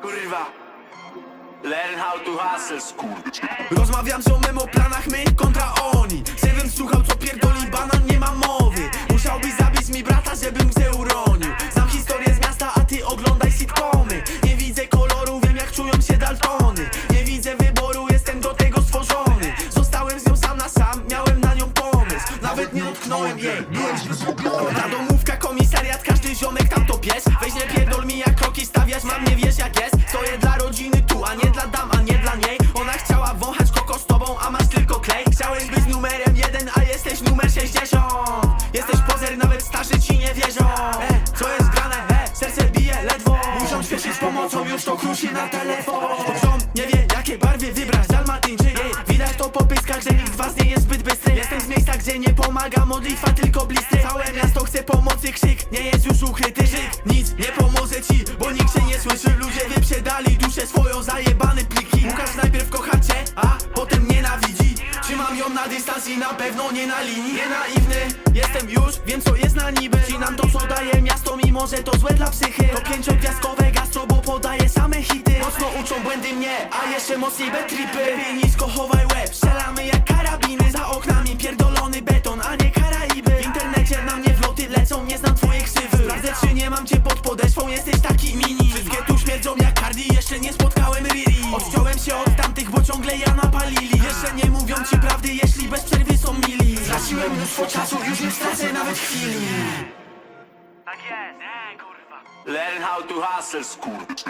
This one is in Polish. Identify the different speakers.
Speaker 1: kurwa. Learn how to hustle, skurcz
Speaker 2: Rozmawiam z ziomem o planach my kontra oni. Żebym słuchał co pierdoli banan nie ma mowy. Musiałbyś zabić mi brata żebym się uronił. Znam historię z miasta a ty oglądaj sitcomy. Nie widzę koloru wiem jak czują się Daltony. Nie widzę wyboru jestem do tego stworzony. Zostałem z nią sam na sam miałem na nią pomysł. Nawet nie dotknąłem jej. Byłem źle zrobiony Ta domówka komisariat każdy ziomek tam to pies. Weź klej Chciałeś być numerem jeden a jesteś numer 60 Jesteś pozer nawet starszy ci nie wierzą. Co jest grane? E, serce bije ledwo. Muszą śpieszyć pomocą już to kruszy na telefon. Ziom nie wie jakie barwy wybrać. Dalmatyńczyk Ej, Widać to po pyskach, że nikt z was nie jest zbyt bystry. Jestem z miejsca gdzie nie pomaga modlitwa tylko blisty Całe na dystans i na pewno nie na linii. Nie naiwny jestem już wiem co jest na niby. Cinam to co daje miasto mimo że to złe dla psychy. To pięciogwiazdkowe gastro bo podaje same hity. Mocno uczą błędy mnie a jeszcze mocniej betripy Lepiej nisko chowaj łeb strzelamy jak karabiny. Za oknami pierdolony beton a nie Karaiby. W internecie na mnie wloty lecą nie znam twoje ksywy. Sprawdzę czy nie mam cię pod podeszwą jesteś taki mini. Wszystkie tu śmierdzą jak Cardi jeszcze nie spotkałem Riri. Odciąłem się od ciągle ja napalili. Jeszcze nie mówią ci prawdy jeśli bez przerwy są mili. Straciłem mnóstwo czasu już nie stracę nawet chwili.
Speaker 1: Tak jest, nie kurwa Learn how to hustle, skurcz